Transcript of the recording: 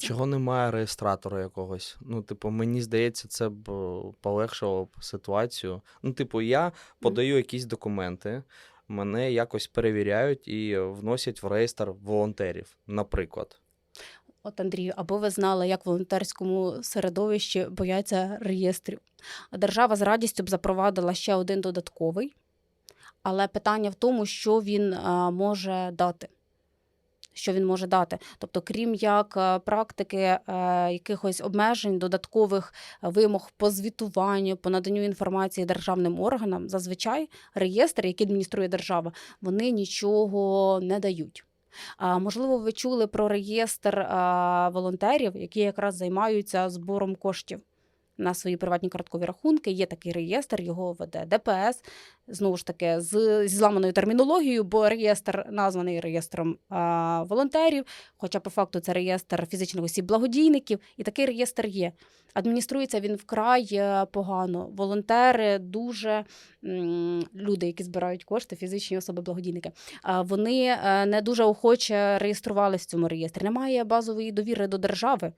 Чого немає реєстратора якогось? Ну, типу, мені здається, це б е, полегшило б ситуацію. Ну, типу, я подаю якісь документи, мене якось перевіряють і вносять в реєстр волонтерів, наприклад. От Андрію, аби ви знали, як в волонтерському середовищі бояться реєстрів. Держава з радістю б запровадила ще один додатковий, але питання в тому, що він е, може дати. Що він може дати? Тобто, крім як е, практики е, якихось обмежень, додаткових вимог по звітуванню, по наданню інформації державним органам, зазвичай реєстр, який адмініструє держава, вони нічого не дають. Можливо, ви чули про реєстр волонтерів, які якраз займаються збором коштів на свої приватні карткові рахунки. Є такий реєстр, його веде ДПС. Знову ж таки, з зі зламаною термінологією, бо реєстр названий реєстром а, волонтерів, хоча по факту це реєстр фізичних осіб благодійників, і такий реєстр є. Адмініструється він вкрай е, погано. Волонтери дуже люди, які збирають кошти, фізичні особи благодійники. а, Вони е, не дуже охоче реєструвалися в цьому реєстрі. Немає базової довіри до держави.